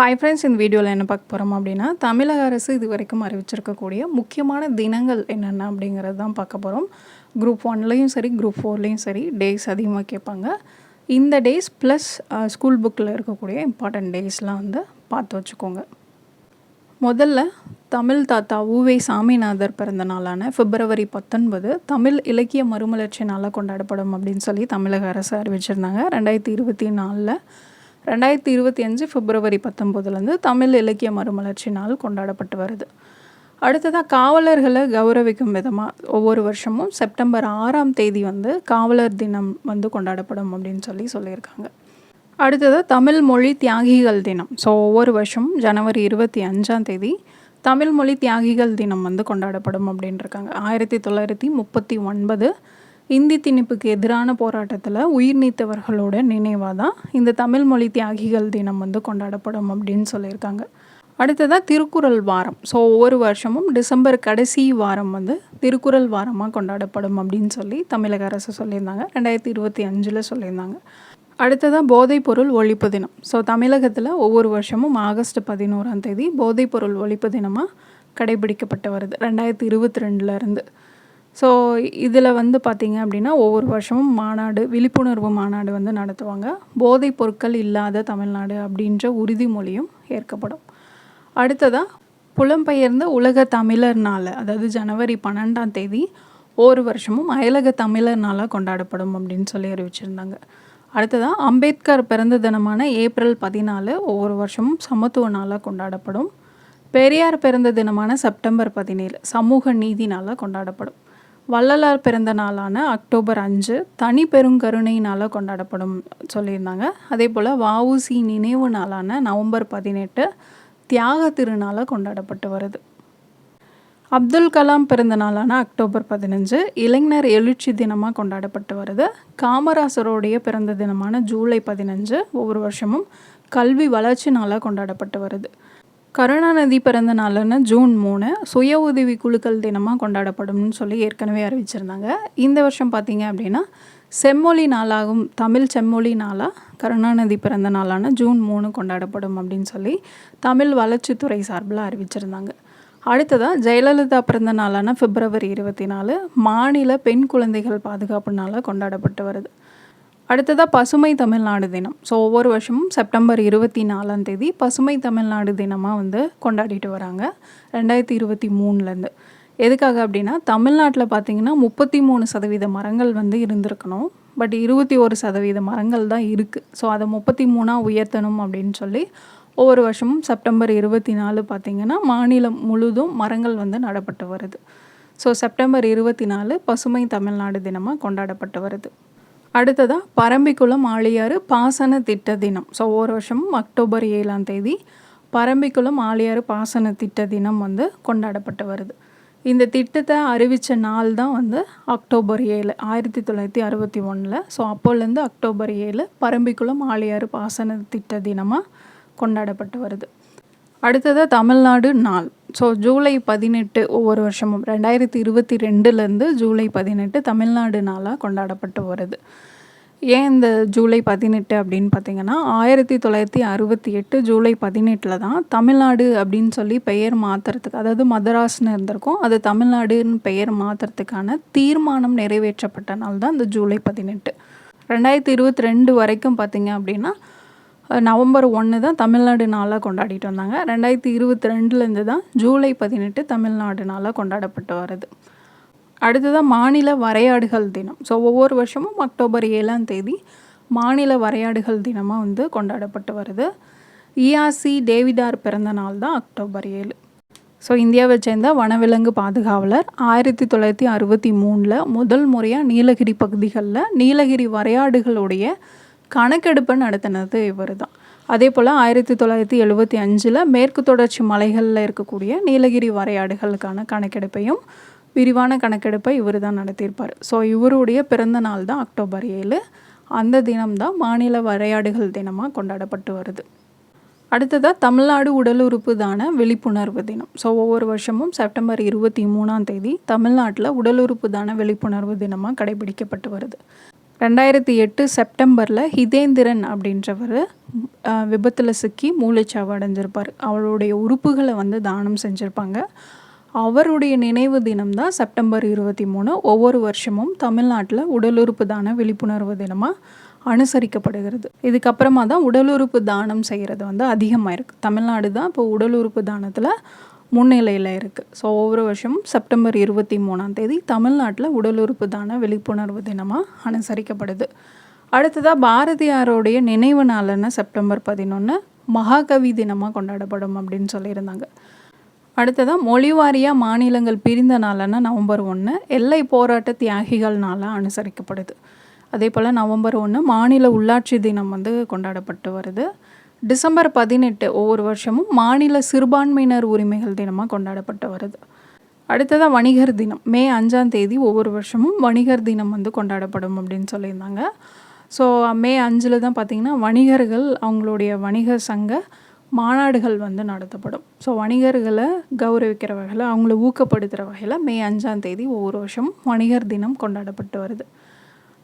Hi friends இந்த வீடியோவில் என்ன பார்க்க போகிறோம் அப்படின்னா தமிழக அரசு இது வரைக்கும் அறிவிச்சிருக்கக்கூடிய முக்கியமான தினங்கள் என்னென்ன அப்படிங்கிறது தான் பார்க்க போகிறோம் குரூப் ஒன்லேயும் சரி குரூப் ஃபோர்லேயும் சரி டேஸ் அதிகமாக கேட்பாங்க. இந்த டேஸ் ப்ளஸ் ஸ்கூல் புக்கில் இருக்கக்கூடிய இம்பார்ட்டன்ட் டேஸ்லாம் வந்து பார்த்து வச்சுக்கோங்க. முதல்ல தமிழ் தாத்தா ஊவே சாமிநாதர் பிறந்த நாளான பிப்ரவரி பத்தொன்பது தமிழ் இலக்கிய மறுமலர்ச்சி நாளாக கொண்டாடப்படும் அப்படின்னு சொல்லி தமிழக அரசு அறிவிச்சிருந்தாங்க. ரெண்டாயிரத்தி இருபத்தி நாலில் ரெண்டாயிரத்தி இருபத்தி அஞ்சு பிப்ரவரி பத்தொம்போதுலேருந்து தமிழ் இலக்கிய மறுமலர்ச்சி நாள் கொண்டாடப்பட்டு வருது. அடுத்ததாக காவலர்களை கௌரவிக்கும் விதமாக ஒவ்வொரு வருஷமும் செப்டம்பர் ஆறாம் தேதி வந்து காவலர் தினம் வந்து கொண்டாடப்படும் அப்படின்னு சொல்லி சொல்லியிருக்காங்க. அடுத்ததாக தமிழ் மொழி தியாகிகள் தினம். ஸோ ஒவ்வொரு வருஷமும் ஜனவரி இருபத்தி அஞ்சாம் தேதி தமிழ் மொழி தியாகிகள் தினம் வந்து கொண்டாடப்படும் அப்படின்னு இருக்காங்க ஆயிரத்தி தொள்ளாயிரத்தி முப்பத்தி ஒன்பது இந்தி திணிப்புக்கு எதிரான போராட்டத்தில் உயிர் நீத்தவர்களோட நினைவாக தான் இந்த தமிழ் மொழி தியாகிகள் தினம் வந்து கொண்டாடப்படும் அப்படின்னு சொல்லியிருக்காங்க. அடுத்ததாக திருக்குறள் வாரம். ஸோ ஒவ்வொரு வருஷமும் டிசம்பர் கடைசி வாரம் வந்து திருக்குறள் வாரமாக கொண்டாடப்படும் அப்படின்னு சொல்லி தமிழக அரசு சொல்லியிருந்தாங்க. ரெண்டாயிரத்தி இருபத்தி அஞ்சில் சொல்லியிருந்தாங்க. அடுத்ததாக போதைப்பொருள் ஒழிப்பு தினம். ஸோ தமிழகத்தில் ஒவ்வொரு வருஷமும் ஆகஸ்ட் பதினோராம் தேதி போதைப்பொருள் ஒழிப்பு தினமாக கடைபிடிக்கப்பட்டு வருது. ரெண்டாயிரத்தி இருபத்தி ரெண்டுலேருந்து ஸோ இதில் வந்து பார்த்திங்க அப்படின்னா ஒவ்வொரு வருஷமும் மாநாடு விழிப்புணர்வு மாநாடு வந்து நடத்துவாங்க. போதைப் பொருட்கள் இல்லாத தமிழ்நாடு அப்படின்ற உறுதிமொழியும் ஏற்கப்படும். அடுத்ததாக புலம்பெயர்ந்த உலக தமிழர் நாள் அதாவது ஜனவரி பன்னெண்டாம் தேதி ஒவ்வொரு வருஷமும் அயலக தமிழர் நாளாக கொண்டாடப்படும் அப்படின்னு சொல்லி அறிவிச்சிருந்தாங்க. அடுத்ததாக அம்பேத்கர் பிறந்த தினமான ஏப்ரல் பதினாலு ஒவ்வொரு வருஷமும் சமத்துவ நாளாக கொண்டாடப்படும். பெரியார் பிறந்த தினமான செப்டம்பர் பதினேழு சமூக நீதி நாளாக கொண்டாடப்படும். வள்ளலார் பிறந்த நாளான அக்டோபர் அஞ்சு தனி பெருங்கருணை நாளாக கொண்டாடப்படும் சொல்லியிருந்தாங்க. அதே போல் வஉசி நினைவு நாளான நவம்பர் பதினெட்டு தியாக திருநாளாக கொண்டாடப்பட்டு வருது. அப்துல் கலாம் பிறந்த நாளான அக்டோபர் பதினஞ்சு இளைஞர் எழுச்சி தினமாக கொண்டாடப்பட்டு வருது. காமராசருடைய பிறந்த தினமான ஜூலை பதினஞ்சு ஒவ்வொரு வருஷமும் கல்வி வளர்ச்சி நாளாக கொண்டாடப்பட்டு வருது. கருணாநிதி பிறந்த நாளான ஜூன் மூணு. சுய உதவி குழுக்கள் தினமாக கொண்டாடப்படும்னு சொல்லி ஏற்கனவே அறிவிச்சிருந்தாங்க. இந்த வருஷம் பார்த்தீங்க அப்படின்னா செம்மொழி நாளாகும் தமிழ் செம்மொழி நாளாக கருணாநிதி பிறந்த நாளான ஜூன் மூணு கொண்டாடப்படும் அப்படின்னு சொல்லி தமிழ் வளர்ச்சித்துறை சார்பில் அறிவிச்சிருந்தாங்க. அடுத்ததாக ஜெயலலிதா பிறந்த நாளான பிப்ரவரி இருபத்தி நாலு மாநில பெண் குழந்தைகள் பாதுகாப்பு நாளாக கொண்டாடப்பட்டு வருது. அடுத்ததாக பசுமை தமிழ்நாடு தினம். ஸோ ஒவ்வொரு வருஷமும் செப்டம்பர் இருபத்தி நாலாம் தேதி பசுமை தமிழ்நாடு தினமாக வந்து கொண்டாடிட்டு வராங்க. ரெண்டாயிரத்தி இருபத்தி மூணுலேருந்து எதுக்காக அப்படின்னா தமிழ்நாட்டில் பார்த்திங்கன்னா முப்பத்தி மூணு சதவீத மரங்கள் வந்து இருந்திருக்கணும். பட் இருபத்தி ஒரு சதவீத மரங்கள் தான் இருக்குது ஸோ அதை முப்பத்தி மூணாக உயர்த்தணும் அப்படின்னு சொல்லி ஒவ்வொரு வருஷமும் செப்டம்பர் இருபத்தி நாலு பார்த்திங்கன்னா மாநிலம் முழுதும் மரங்கள் வந்து நடப்பட்டு வருது. ஸோ செப்டம்பர் இருபத்தி நாலு பசுமை தமிழ்நாடு தினமாக கொண்டாடப்பட்டு வருது. அடுத்ததாக பரம்பிக்குளம் ஆழியாறு பாசன திட்ட தினம். ஸோ ஒவ்வொரு வருஷமும் அக்டோபர் ஏழாம் தேதி பரம்பிக்குளம் ஆழியாறு பாசன திட்ட தினம் வந்து கொண்டாடப்பட்டு வருது. இந்த திட்டத்தை அறிவித்த நாள் தான் வந்து அக்டோபர் ஏழு ஆயிரத்தி தொள்ளாயிரத்தி அறுபத்தி ஒன்றில் ஸோ அப்போலேருந்து அக்டோபர் ஏழு பரம்பிக்குளம் ஆழியாறு பாசன திட்ட தினமாக கொண்டாடப்பட்டு வருது. அடுத்ததாக தமிழ்நாடு நாள். ஸோ ஜூலை பதினெட்டு ஒவ்வொரு வருஷமும் ரெண்டாயிரத்தி இருபத்தி ரெண்டுலேருந்து ஜூலை பதினெட்டு தமிழ்நாடு நாளாக கொண்டாடப்பட்டு வருது ஏன் இந்த ஜூலை பதினெட்டு அப்படின்னு பார்த்தீங்கன்னா ஆயிரத்தி தொள்ளாயிரத்தி அறுபத்தி எட்டு ஜூலை பதினெட்டில் தான் தமிழ்நாடு அப்படின்னு சொல்லி பெயர் மாற்றுறதுக்கு அதாவது மதராஸ்னு இருந்திருக்கும் அது தமிழ்நாடுன்னு பெயர் மாற்றுறதுக்கான தீர்மானம் நிறைவேற்றப்பட்ட நாள் தான் இந்த ஜூலை பதினெட்டு. ரெண்டாயிரத்தி இருபத்தி ரெண்டு வரைக்கும் பார்த்திங்க அப்படின்னா நவம்பர் ஒன்று தான் தமிழ்நாடு நாளாக கொண்டாடிட்டு வந்தாங்க. ரெண்டாயிரத்தி இருபத்தி ரெண்டுலேருந்து தான் ஜூலை பதினெட்டு தமிழ்நாடு நாளாக கொண்டாடப்பட்டு வருது அடுத்ததாக மாநில வரையாடுகள் தினம். ஸோ ஒவ்வொரு வருஷமும் அக்டோபர் ஏழாம் தேதி மாநில வரையாடுகள் தினமாக வந்து கொண்டாடப்பட்டு வருது. இஆர்சி டேவிடார் பிறந்த நாள் தான் அக்டோபர் ஏழு. ஸோ இந்தியாவை சேர்ந்த வனவிலங்கு பாதுகாவலர் ஆயிரத்தி தொள்ளாயிரத்தி அறுபத்தி மூணில் முதல் முறையாக நீலகிரி பகுதிகளில் நீலகிரி வரையாடுகளுடைய கணக்கெடுப்பை நடத்தினது இவர் தான் அதே போல் ஆயிரத்தி தொள்ளாயிரத்தி எழுபத்தி அஞ்சில் மேற்கு தொடர்ச்சி மலைகளில் இருக்கக்கூடிய நீலகிரி வரையாடுகளுக்கான கணக்கெடுப்பையும் விரிவான கணக்கெடுப்பை இவர் தான் நடத்தியிருப்பார். ஸோ இவருடைய பிறந்த நாள் தான் அக்டோபர் ஏழு. அந்த தினம்தான் மாநில வரையாடுகள் தினமாக கொண்டாடப்பட்டு வருது. அடுத்ததாக தமிழ்நாடு உடல் உறுப்பு தான விழிப்புணர்வு தினம். ஸோ ஒவ்வொரு வருஷமும் செப்டம்பர் இருபத்தி மூணாம் தேதி தமிழ்நாட்டில் உடல் உறுப்பு தான விழிப்புணர்வு தினமாக கடைபிடிக்கப்பட்டு வருது. ரெண்டாயிரத்தி எட்டு செப்டம்பரில் ஹிதேந்திரன் அப்படின்றவர் விபத்தில் சிக்கி மூளைச்சாவு அடைஞ்சிருப்பார். அவருடைய உறுப்புகளை வந்து தானம் செஞ்சுருப்பாங்க. அவருடைய நினைவு தினம் தான் செப்டம்பர் இருபத்தி மூணு. ஒவ்வொரு வருஷமும் தமிழ்நாட்டில் உடல் உறுப்பு தான விழிப்புணர்வு தினமாக அனுசரிக்கப்படுகிறது. இதுக்கப்புறமா தான் உடல் உறுப்பு தானம் செய்கிறது வந்து அதிகமாக இருக்குது தமிழ்நாடு தான் இப்போ உடல் உறுப்பு தானத்தில் முன்னிலையில் இருக்குது ஸோ ஒவ்வொரு வருஷமும் செப்டம்பர் இருபத்தி மூணாம் தேதி தமிழ்நாட்டில் உடல் உறுப்பு தான விழிப்புணர்வு தினமாக அனுசரிக்கப்படுது. அடுத்ததாக பாரதியாரோடைய நினைவு நாளுன்னு செப்டம்பர் பதினொன்று மகாகவி தினமாக கொண்டாடப்படும் அப்படின்னு சொல்லியிருந்தாங்க. அடுத்ததாக மொழிவாரியாக மாநிலங்கள் பிரிந்த நாளான நவம்பர் ஒன்று எல்லை போராட்ட தியாகிகள் நாளாக அனுசரிக்கப்படுது. அதே போல் நவம்பர் ஒன்று மாநில உள்ளாட்சி தினம் வந்து கொண்டாடப்பட்டு வருது. டிசம்பர் பதினெட்டு ஒவ்வொரு வருஷமும் மாநில சிறுபான்மையினர் உரிமைகள் தினமாக கொண்டாடப்பட்டு வருது. அடுத்ததாக வணிகர் தினம். மே அஞ்சாம் தேதி ஒவ்வொரு வருஷமும் வணிகர் தினம் வந்து கொண்டாடப்படும் அப்படின்னு சொல்லியிருந்தாங்க. ஸோ மே அஞ்சில் தான் பார்த்திங்கன்னா வணிகர்கள் அவங்களுடைய வணிக சங்க மாநாடுகள் வந்து நடத்தப்படும். ஸோ வணிகர்களை கௌரவிக்கிற வகையில் அவங்கள ஊக்கப்படுத்துகிற வகையில் மே அஞ்சாம் தேதி ஒவ்வொரு வருஷமும் வணிகர் தினம் கொண்டாடப்பட்டு வருது.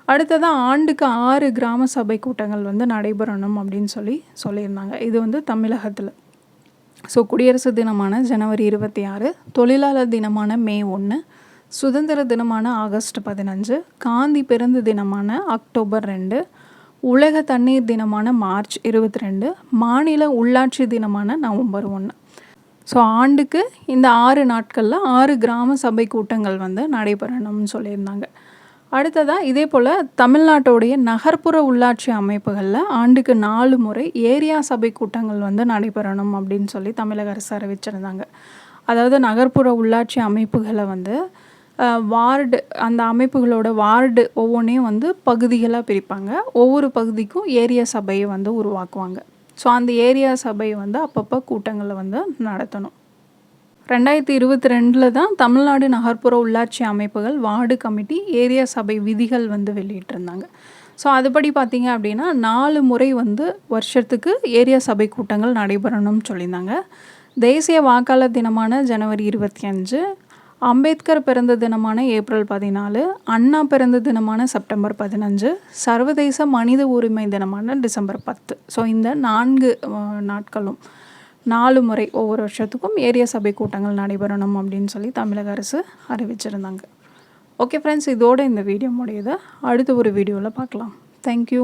அடுத்ததாக ஆண்டுக்கு ஆறு கிராம சபை கூட்டங்கள் வந்து நடைபெறணும் அப்படின்னு சொல்லி சொல்லியிருந்தாங்க. இது வந்து தமிழகத்தில். ஸோ குடியரசு தினமான ஜனவரி இருபத்தி ஆறு தொழிலாளர் தினமான மே ஒன்று சுதந்திர தினமான ஆகஸ்ட் பதினஞ்சு காந்தி பிறந்த தினமான அக்டோபர் ரெண்டு உலக தண்ணீர் தினமான மார்ச் இருபத்தி ரெண்டு மாநில உள்ளாட்சி தினமான நவம்பர் ஒன்று ஸோ ஆண்டுக்கு இந்த ஆறு நாட்களில் ஆறு கிராம சபை கூட்டங்கள் வந்து நடைபெறணும்னு சொல்லியிருந்தாங்க. அடுத்ததாக இதே போல் தமிழ்நாட்டோடைய நகர்ப்புற உள்ளாட்சி அமைப்புகளில் ஆண்டுக்கு நாலு முறை ஏரியா சபை கூட்டங்கள் வந்து நடைபெறணும் அப்படின்னு சொல்லி தமிழக அரசு அறிவிச்சிருந்தாங்க. அதாவது நகர்ப்புற உள்ளாட்சி அமைப்புகளை வந்து வார்டு அந்த அமைப்புகளோட வார்டு ஒவ்வொன்றையும் வந்து பகுதிகளாக பிரிப்பாங்க. ஒவ்வொரு பகுதிக்கும் ஏரியா சபையை வந்து உருவாக்குவாங்க. ஸோ அந்த ஏரியா சபை வந்து அப்பப்போ கூட்டங்களை வந்து நடத்தணும். ரெண்டாயிரத்தி இருபத்தி ரெண்டில் தான் தமிழ்நாடு நகர்ப்புற உள்ளாட்சி அமைப்புகள் வார்டு கமிட்டி ஏரியா சபை விதிகள் வந்து வெளியிட்டிருந்தாங்க. ஸோ அதுபடி பார்த்திங்க அப்படின்னா நாலு முறை வந்து வருஷத்துக்கு ஏரியா சபை கூட்டங்கள் நடைபெறணும்னு சொல்லியிருந்தாங்க. தேசிய வாக்காளர் தினமான ஜனவரி இருபத்தி அஞ்சு அம்பேத்கர் பிறந்த தினமான ஏப்ரல் பதினாலு அண்ணா பிறந்த தினமான செப்டம்பர் பதினஞ்சு சர்வதேச மனித உரிமை தினமான டிசம்பர் பத்து. ஸோ இந்த நான்கு நாட்களும் நாலு முறை ஒவ்வொரு வருஷத்துக்கும் ஏரிய சபை கூட்டங்கள் நடைபெறணும் அப்படின்னு சொல்லி தமிழக அரசு அறிவிச்சிருந்தாங்க. ஓகே ஃப்ரெண்ட்ஸ் இதோடு இந்த வீடியோ முடியுது. அடுத்த ஒரு வீடியோவில் பார்க்கலாம். தேங்க்யூ